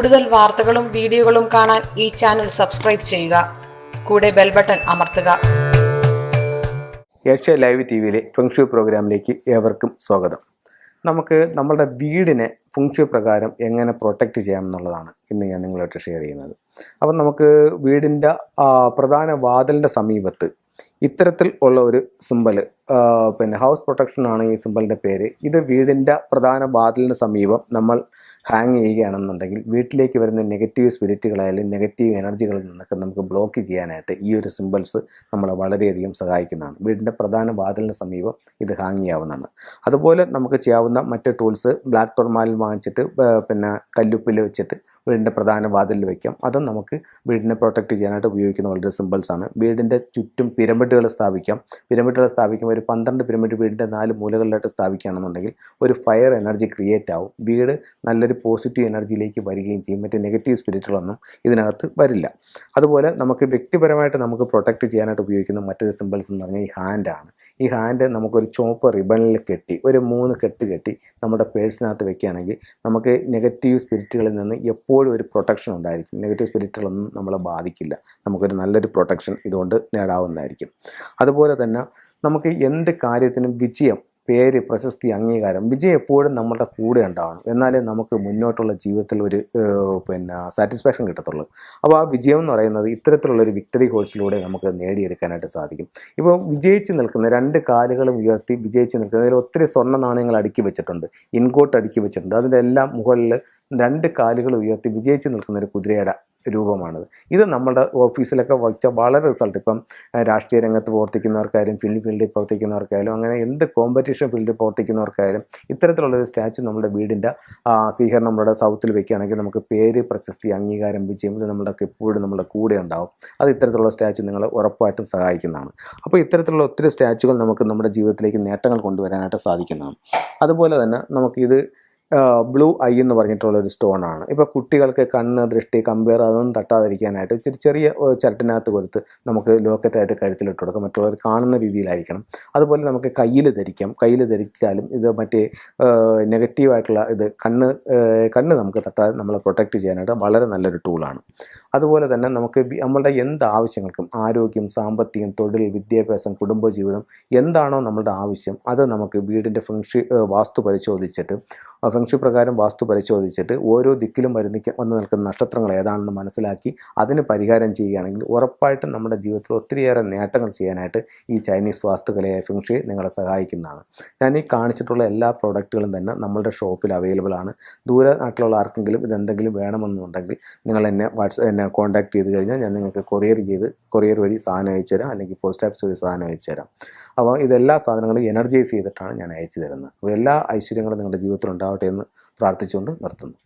കൂടുതൽ വാർത്തകളും വീഡിയോകളും കാണാൻ ഈ ചാനൽ സബ്സ്ക്രൈബ് ചെയ്യുക. കൂടെ ബെൽ ബട്ടൺ അമർത്തുക. ഏഷ്യ ലൈവ് ടി വിയിലെ ഫെങ്ഷു പ്രോഗ്രാമിലേക്ക് ഏവർക്കും സ്വാഗതം. നമുക്ക് നമ്മുടെ വീടിനെ ഫുങ്ഷു പ്രകാരം എങ്ങനെ പ്രൊട്ടക്റ്റ് ചെയ്യാം എന്നുള്ളതാണ് ഇന്ന് ഞാൻ നിങ്ങളായിട്ട് ഷെയർ ചെയ്യുന്നത്. അപ്പം നമുക്ക് വീടിന്റെ പ്രധാന വാതിലിന്റെ സമീപത്ത് ഇത്തരത്തിൽ ഉള്ള ഒരു സിമ്പൽ പിന്നെ ഹൗസ് പ്രൊട്ടക്ഷൻ ആണ് ഈ സിമ്പലിന്റെ പേര്. ഇത് വീടിന്റെ പ്രധാന വാതിലിന് സമീപം നമ്മൾ ഹാങ് ചെയ്യുകയാണെന്നുണ്ടെങ്കിൽ വീട്ടിലേക്ക് വരുന്ന നെഗറ്റീവ് സ്പിരിറ്റുകളായാലും നെഗറ്റീവ് എനർജികളിൽ നിന്നൊക്കെ നമുക്ക് ബ്ലോക്ക് ചെയ്യാനായിട്ട് ഈ ഒരു സിമ്പിൾസ് നമ്മളെ വളരെയധികം സഹായിക്കുന്നതാണ്. വീടിന്റെ പ്രധാന വാതിലിന് സമീപം ഇത് ഹാങ് ചെയ്യാവുന്നതാണ്. അതുപോലെ നമുക്ക് ചെയ്യാവുന്ന മറ്റ് ടൂൾസ് ബ്ലാക്ക് ടോർമാലിൽ വാങ്ങിച്ചിട്ട് പിന്നെ കല്ലുപ്പിൽ വെച്ചിട്ട് വീടിന്റെ പ്രധാന വാതിലിൽ വയ്ക്കാം അതും നമുക്ക് വീടിനെ പ്രൊട്ടക്റ്റ് ചെയ്യാനായിട്ട് ഉപയോഗിക്കുന്ന വളരെ സിമ്പിൾസാണ് വീടിന്റെ ചുറ്റും പിരമിഡുകൾ സ്ഥാപിക്കാം. പിരമിഡുകൾ സ്ഥാപിക്കുമ്പോൾ ഒരു പന്ത്രണ്ട് പിരമിഡ് വീടിന്റെ നാല് മൂലകളിലായിട്ട് സ്ഥാപിക്കുകയാണെന്നുണ്ടെങ്കിൽ ഒരു ഫയർ എനർജി ക്രിയേറ്റ് ആവും. വീട് നല്ലൊരു പോസിറ്റീവ് എനർജിയിലേക്ക് വരികയും ചെയ്യും. മറ്റേ നെഗറ്റീവ് സ്പിരിറ്റുകളൊന്നും ഇതിനകത്ത് വരില്ല. അതുപോലെ നമുക്ക് വ്യക്തിപരമായിട്ട് നമുക്ക് പ്രൊട്ടക്റ്റ് ചെയ്യാനായിട്ട് ഉപയോഗിക്കുന്ന മറ്റൊരു സിമ്പിൾസ് എന്ന് പറഞ്ഞാൽ ഈ ഹാൻഡാണ് ഈ ഹാൻഡ് നമുക്കൊരു ചോപ്പ് റിബണിൽ കെട്ടി ഒരു മൂന്ന് കെട്ട് കെട്ടി നമ്മുടെ പേഴ്സിനകത്ത് വെക്കുകയാണെങ്കിൽ നമുക്ക് നെഗറ്റീവ് സ്പിരിറ്റുകളിൽ നിന്ന് എപ്പോഴും ഒരു പ്രൊട്ടക്ഷൻ ഉണ്ടായിരിക്കും. നെഗറ്റീവ് സ്പിരിറ്റുകളൊന്നും നമ്മളെ ബാധിക്കില്ല. നമുക്കൊരു നല്ലൊരു പ്രൊട്ടക്ഷൻ ഇതുകൊണ്ട് നേടാവുന്നതായിരിക്കും. അതുപോലെ തന്നെ നമുക്ക് എന്ത് കാര്യത്തിനും വിജയം പേര് പ്രശസ്തി അംഗീകാരം വിജയം എപ്പോഴും നമ്മളുടെ കൂടെ ഉണ്ടാവണം. എന്നാലേ നമുക്ക് മുന്നോട്ടുള്ള ജീവിതത്തിൽ ഒരു പിന്നെ സാറ്റിസ്ഫാക്ഷൻ കിട്ടത്തുള്ളൂ. അപ്പോൾ ആ വിജയം എന്ന് പറയുന്നത് ഇത്തരത്തിലുള്ള ഒരു വിക്ടറി കോഴ്സിലൂടെ നമുക്ക് നേടിയെടുക്കാനായിട്ട് സാധിക്കും. ഇപ്പോൾ വിജയിച്ച് നിൽക്കുന്ന രണ്ട് കാലുകളും ഉയർത്തി വിജയിച്ച് നിൽക്കുന്ന അതിൽ ഒത്തിരി സ്വർണ നാണയങ്ങൾ അടുക്കി വെച്ചിട്ടുണ്ട്. ഇൻകോട്ട് അടുക്കി വെച്ചിട്ടുണ്ട്. അതിന്റെ എല്ലാം മുകളിൽ രണ്ട് കാലുകൾ ഉയർത്തി വിജയിച്ച് നിൽക്കുന്ന ഒരു കുതിരയുടെ രൂപമാണിത്. ഇത് നമ്മുടെ ഓഫീസിലൊക്കെ വച്ച വളരെ റിസൾട്ട് ഇപ്പം രാഷ്ട്രീയ രംഗത്ത് പ്രവർത്തിക്കുന്നവർക്കായാലും ഫിലിം ഫീൽഡിൽ പ്രവർത്തിക്കുന്നവർക്കായാലും അങ്ങനെ എന്ത് കോമ്പറ്റീഷൻ ഫീൽഡിൽ പ്രവർത്തിക്കുന്നവർക്കായാലും ഇത്തരത്തിലുള്ളൊരു സ്റ്റാച്ചു നമ്മുടെ വീടിന്റെ സ്വീകരണം നമ്മുടെ സൗത്തിൽ വെക്കുകയാണെങ്കിൽ നമുക്ക് പേര് പ്രശസ്തി അംഗീകാരം വിജയം ഇത് നമ്മുടെ എപ്പോഴും നമ്മുടെ കൂടെ ഉണ്ടാവും. അത് ഇത്തരത്തിലുള്ള സ്റ്റാച്ചു നിങ്ങൾ ഉറപ്പായിട്ടും സഹായിക്കുന്നതാണ്. അപ്പോൾ ഇത്തരത്തിലുള്ള ഒത്തിരി സ്റ്റാച്ചുകൾ നമുക്ക് നമ്മുടെ ജീവിതത്തിലേക്ക് നേട്ടങ്ങൾ കൊണ്ടുവരാനായിട്ട് സാധിക്കുന്നതാണ്. അതുപോലെ തന്നെ നമുക്കിത് ബ്ലൂ ഐ എന്ന് പറഞ്ഞിട്ടുള്ള ഒരു സ്റ്റോൺ ആണ്. ഇപ്പോൾ കുട്ടികൾക്ക് കണ്ണ് ദൃഷ്ടി കമ്പയർ അതൊന്നും തട്ടാതിരിക്കാനായിട്ട് ഇച്ചിരി ചെറിയ ചരട്ടിനകത്ത് കൊടുത്ത് നമുക്ക് ലോക്കറ്റായിട്ട് കഴുത്തിലിട്ട് കൊടുക്കാം. മറ്റുള്ളവർ കാണുന്ന രീതിയിലായിരിക്കണം. അതുപോലെ നമുക്ക് കയ്യിൽ ധരിക്കാം. കയ്യിൽ ധരിച്ചാലും ഇത് മറ്റേ നെഗറ്റീവായിട്ടുള്ള ഇത് കണ്ണ് കണ്ണ് നമുക്ക് തട്ടാതെ നമ്മളെ പ്രൊട്ടക്റ്റ് ചെയ്യാനായിട്ട് വളരെ നല്ലൊരു ടൂളാണ് അതുപോലെ തന്നെ നമുക്ക് നമ്മളുടെ എന്ത് ആവശ്യങ്ങൾക്കും ആരോഗ്യം സാമ്പത്തികം തൊഴിൽ വിദ്യാഭ്യാസം കുടുംബജീവിതം എന്താണോ നമ്മളുടെ ആവശ്യം അത് നമുക്ക് വീടിന്റെ ഫംഗ്ഷി വാസ്തു പരിശോധിച്ചിട്ട് ആ ഫെങ്ഷി പ്രകാരം വാസ്തു പരിശോധിച്ചിട്ട് ഓരോ ദിക്കിലും വരുന്ന വന്ന് നിൽക്കുന്ന നക്ഷത്രങ്ങൾ ഏതാണെന്ന് മനസ്സിലാക്കി അതിന് പരിഹാരം ചെയ്യുകയാണെങ്കിൽ ഉറപ്പായിട്ടും നമ്മുടെ ജീവിതത്തിൽ ഒത്തിരിയേറെ നേട്ടങ്ങൾ ചെയ്യാനായിട്ട് ഈ ചൈനീസ് വാസ്തുകലയെ ഫെങ്ഷി നിങ്ങളെ സഹായിക്കുന്നതാണ്. ഞാൻ ഈ കാണിച്ചിട്ടുള്ള എല്ലാ പ്രോഡക്റ്റുകളും തന്നെ നമ്മളുടെ ഷോപ്പിൽ അവൈലബിൾ ആണ്. ദൂരെ നാട്ടിലുള്ള ആർക്കെങ്കിലും ഇതെന്തെങ്കിലും വേണമെന്നുണ്ടെങ്കിൽ നിങ്ങൾ എന്നെ വാട്സ് എന്നെ കോൺടാക്ട് ചെയ്ത് കഴിഞ്ഞാൽ ഞാൻ നിങ്ങൾക്ക് കൊറിയർ ചെയ്ത് കൊറിയർ വഴി സാധനം അയച്ചു തരാം അല്ലെങ്കിൽ പോസ്റ്റ് ഓഫീസ് വഴി സാധനം അയച്ചു തരാം. അപ്പോൾ ഇതെല്ലാ സാധനങ്ങളും എനർജൈസ് ചെയ്തിട്ടാണ് ഞാൻ അയച്ചു തരുന്നത്. അപ്പോൾ എല്ലാ ഐശ്വര്യങ്ങളും നിങ്ങളുടെ ജീവിതത്തിൽ ഉണ്ടാവട്ടെ എന്ന് പ്രാർത്ഥിച്ചുകൊണ്ട് നിർത്തുന്നു.